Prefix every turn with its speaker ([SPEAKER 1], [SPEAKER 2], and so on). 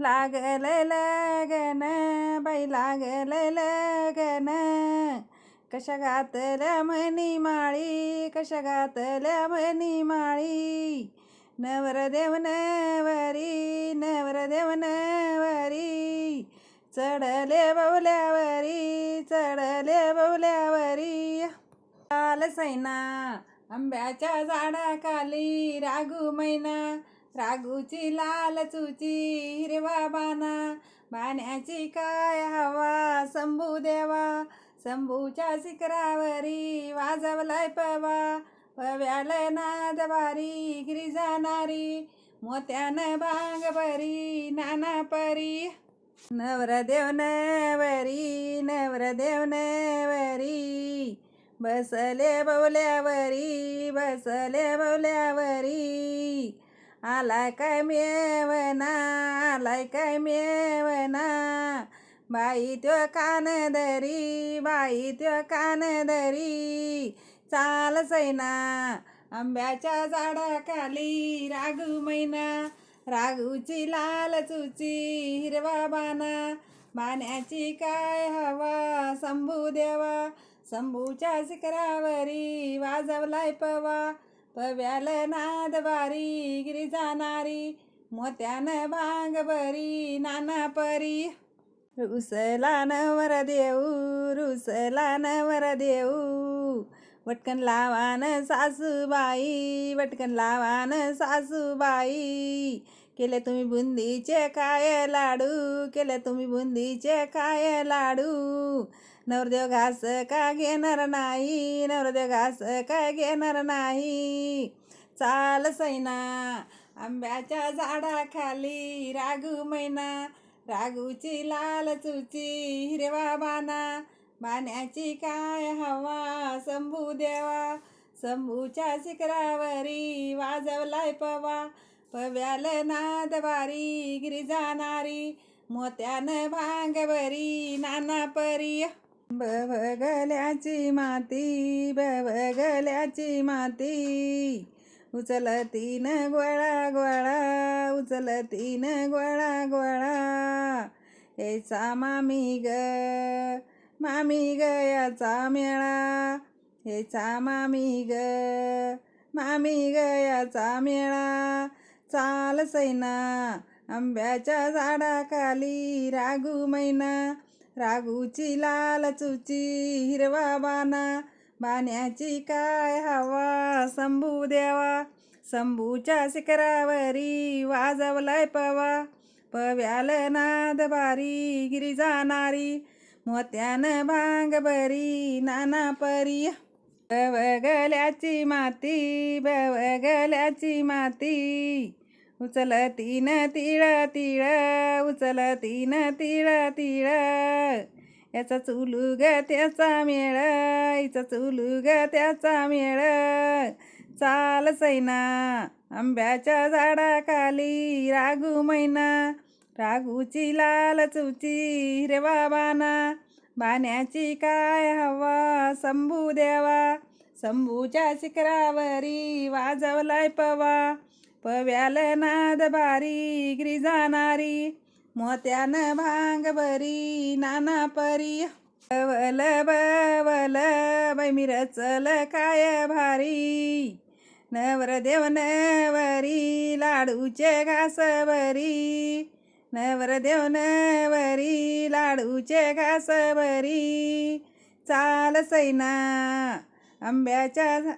[SPEAKER 1] लागल लगन बाई लागल लगन कशा घातल्या म्हणी माळी कशा घातल्या म्हणी माळी. नवरदेव नवरी नवरदेव नवरी. चढले बवल्यावरी चढले बवल्यावरी. काल सैना आंब्याच्या झाडाखाली रागू मैना. रागूची लाल चुची हिरवा बाना बाण्याची काय हवा शंभू देवा शंभूच्या शिखरावरी वाजवलाय पवा पव्यालय नादवारी गिरी जाणारी मोत्यानं भांग परी नाना परी. नवरदेव नवरी नवरदेव नवरी बसले बवल्यावरी बसले बवल्यावरी. आलाय काय मेवना आलाय काय मेवना? बाई त्यो कानदरी बाई त्यो कानदरी चाल सैना आंब्याच्या झाडाखाली रागू मैना रागूची लाल चुची हिरवा बाना. बाण्याची काय हवा शंभू देवा शंभूच्या शिखरावरी वाजवलाय पवा. पव्याल नादवारी गिरी जाणारी मोत्यान भांग बरी नाना परी. रुसला नवर देऊ रुसला नवर देऊ वटकन लावान सासूबाई वटकन लावान सासूबाई. केले तुम्ही बुंदीचे काय लाडू? केले तुम्ही बुंदीचे काय लाडू? नवरदेव घास का घेणार नाही? नवरदेव घास का घेणार नाही? चाल सैना आंब्याच्या झाडाखाली रागू मैना रागूची लाल चुची हिरवा बाना बाण्याची काय हवा? शंभू देवा शंभूच्या शिखरावरी वाजवलाय पवा पव्याल नादवारी गिरी जाणारी मोत्यानं भांगवरी नाना परी बवगल्याची माती बवगल्याची माती. उचलतीन गोळा गोळा उचलतीन गोळा गोळा. याचा मामी ग मामी ग याचा मेळा. याचा मामी ग मामी ग याचा मेळा. चाल सैना आंब्याच्या झाडाखाली रागू मैना रागूची लाल चुची हिरवा बाना. बाण्याची काय हवा शंभू देवा शंभूच्या शिखरावरी वाजवलाय पवा. पव्याल नादबारी गिरी जाणारी. मोत्यानं भांग बरी नाना परी. बवगल्याची माती बवगल्याची माती. उचलतीन तिळ तिळ उचलतीन तिळ तिळ. याचा चुलू ग त्याचा मेळ हिचा चुलू ग त्याचा मेळ. चाल सैना आंब्याच्या झाडाखाली रागू मैना. रागूची लाल चुची हिरवा बाना. पाण्याची काय हवा? शंभू देवा शंभूच्या शिखरावरी वाजवलाय पवा. पव्याल नादबारी गिरी जाणारी मोत्यानं भांग बरी नाना परी. बवल बवल बैमिर चल काय भारी. नवरदेव नवरी लाडूचे घास नवर देव नवरी लाडूचे घास बरी चाल सैना आंब्याच्या झा-